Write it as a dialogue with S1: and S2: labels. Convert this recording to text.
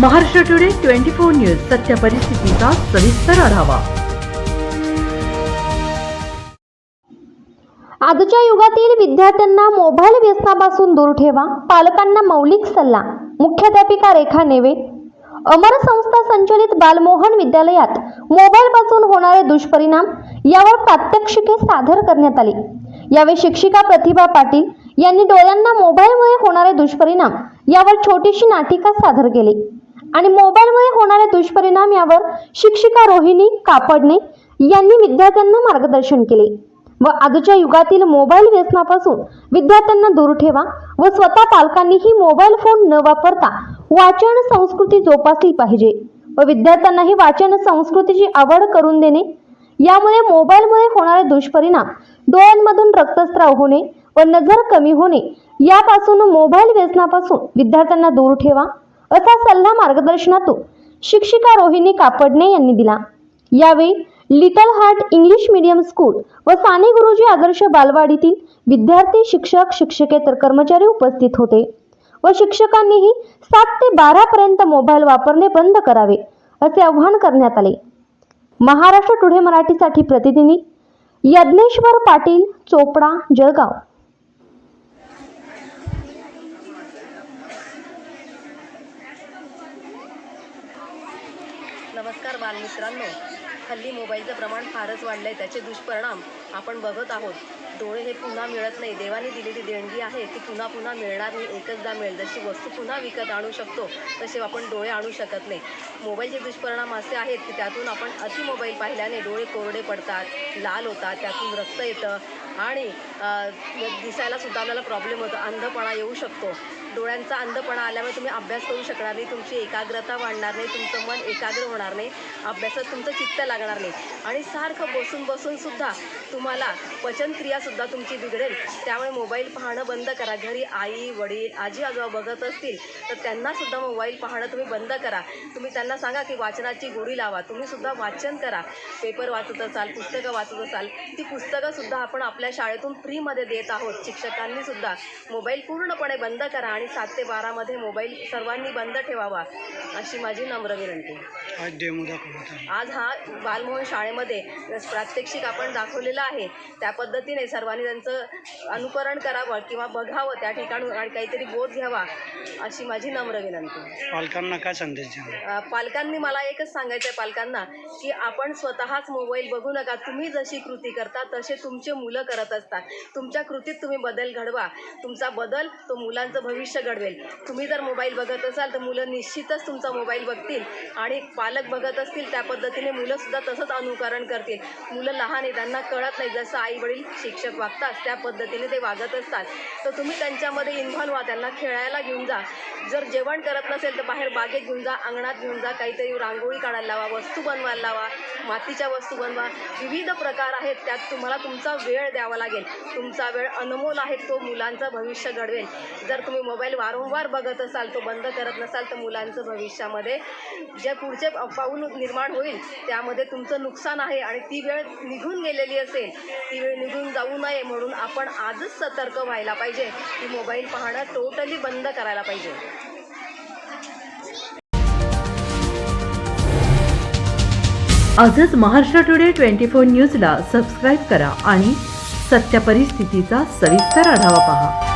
S1: Maharashtra today twenty four news सत्य परिस्थितीचा सविस्तर आढावा.
S2: आजच्या युगातील विद्यार्थ्यांना मोबाईल व्यसनापासून दूर ठेवा पालकांना मौलिक सल्ला मुख्याध्यापिका रेखा नेवे. अमर संस्था संचलित बालमोहन विद्यालयात मोबाईलपासून होणारे दुष्परिणाम यावर प्रात्यक्षिके सादर करण्यात आली. यावेळी शिक्षिका प्रतिभा पाटील यांनी डोळ्यांना मोबाईलमुळे होणारे दुष्परिणाम यावर छोटीशी नाटिका सादर केली. आणि मोबाईलमुळे होणारे दुष्परिणाम यावर शिक्षिका रोहिणी कापडणे यांनी विद्यार्थ्यांना मार्गदर्शन केले. व आजच्या युगातील मोबाईल व्यसनापासून विद्यार्थ्यांना दूर ठेवा व स्वतः पालकांनीही मोबाईल फोन न वापरता वाचन संस्कृती जोपासली पाहिजे. व विद्यार्थ्यांनाही वाचन संस्कृतीची आवड करून देणे. यामुळे मोबाईलमुळे होणारे दुष्परिणाम डोळ्यांमधून रक्तस्राव होणे व नजर कमी होणे यापासून मोबाईल व्यसनापासून विद्यार्थ्यांना दूर ठेवा. असा सल्ला मार्गदर्शनातून शिक्षिका रोहिणी कापडणे यांनी दिला. यावेळी little heart English medium school व साने गुरुजी आदर्श बालवाडीतील विद्यार्थी शिक्षक शिक्षकेतर कर्मचारी उपस्थित होते व शिक्षकांनीही सात ते बारा पर्यंत मोबाईल वापरणे बंद करावे असे आवाहन करण्यात आले. महाराष्ट्र टुडे मराठीसाठी प्रतिनिधी यज्ञेश्वर पाटील चोपडा जळगाव.
S3: नमस्कार बालमित्रांनो. हल्ली मोबाईलचं प्रमाण फारच वाढलं आहे त्याचे दुष्परिणाम आपण बघत आहोत. डोळे हे पुन्हा मिळत नाही. देवाने दिलेली देणगी आहे ती पुन्हा पुन्हा मिळणार नाही एकचदा मिळेल. जशी वस्तू पुन्हा विकत आणू शकतो तसे आपण डोळे आणू शकत नाही. मोबाईलचे दुष्परिणाम असे आहेत की त्यातून आपण अति मोबाईल पाहिल्याने डोळे कोरडे पडतात लाल होतात त्यातून रक्त येतं आणि दिसायलासुद्धा दिसायला सुद्धा आपल्याला प्रॉब्लेम होतो अंधपणा येऊ शकतो. डोळ्यांचा अंधपणा आल्यामुळे तुम्ही अभ्यास करू शकणार नाही तुमची एकाग्रता वाढणार नाही तुमचं मन एकाग्र होणार नाही अभ्यासात तुमचं चित्त लागणार नाही. आणि सारखं बसून बसून सुद्धा तुम्हाला पचनक्रियासुद्धा तुमची बिघडेल. त्यामुळे मोबाईल पाहणं बंद करा. घरी आई वडील आजी आजोबा बघत असतील तर त्यांनासुद्धा मोबाईल पाहणं तुम्ही बंद करा. तुम्ही त्यांना सांगा की वाचनाची गोडी लावा. तुम्हीसुद्धा वाचन करा. पेपर वाचत असाल पुस्तकं वाचत असाल ती पुस्तकंसुद्धा आपण आपल्या शाळेतून फ्रीमध्ये देत आहोत. शिक्षकांनीसुद्धा मोबाईल पूर्णपणे बंद करा आणि सात ते बारामध्ये मोबाईल सर्वांनी बंद ठेवावा अशी माझी नम्र विनंती.
S4: आज डेमो
S3: हा बालमोहन शाळेमध्ये प्रात्यक्षिक आपण दाखवलेलं आहे. त्या पद्धतीने सर्वांनी त्यांचं अनुकरण करावं किंवा बघावं त्या ठिकाणून आणि काहीतरी बोध घ्यावा अशी माझी नम्र विनंती.
S4: पालकांना काय संदेश
S3: पालकांनी मला एकच सांगायचं आहे पालकांना की आपण स्वतःच मोबाईल बघू नका. तुम्ही जशी कृती करता तसे तुमचे मुलं करत असतात. तुमच्या कृतीत तुम्ही बदल घडवा. तुमचा बदल तो मुलांचं भविष्य घडवेल. तुम्ही जर मोबाईल बघत असाल तर मुलं निश्चितच तुमचा मोबाईल बघतील. आणि पालक बघत असतील त्या पद्धतीने मुलंसुद्धा तसंच अनुकरण करतील. मुलं लहान आहे त्यांना कळत नाही. जसं आई वडील शिक्षक वागतात त्या पद्धतीने ते वागत असतात. तर तुम्ही त्यांच्यामध्ये इन्व्हॉल्व व्हा त्यांना खेळायला घेऊन जा. जर जेवण करत नसेल तर बाहेर बागेत घेऊन जा अंगणात घेऊन जा काहीतरी रांगोळी काढायला लावा वस्तू बनवायला लावा मातीच्या वस्तू बनवा. विविध प्रकार आहेत त्यात तुम्हाला तुमचा वेळ द्यावा लागेल. तुमचा वेळ अनमोल आहे तो मुलांचं भविष्य घडवेल. जर तुम्ही मोबाईल मोबाईल वारंवार बघत असाल तो बंद करत नसाल तर मुलांचं भविष्यामध्ये जे पुढचे पाऊल निर्माण होईल त्यामध्ये तुमचं नुकसान आहे आणि ती वेळ निघून गेलेली असेल ती वेळ निघून जाऊ नये म्हणून आपण आजच सतर्क व्हायला पाहिजे. की मोबाईल पाहणं टोटली बंद करायला पाहिजे.
S1: आजच महाराष्ट्र टुडे ट्वेंटी फोर न्यूजला सबस्क्राईब करा आणि सत्य परिस्थितीचा सविस्तर आढावा पहा.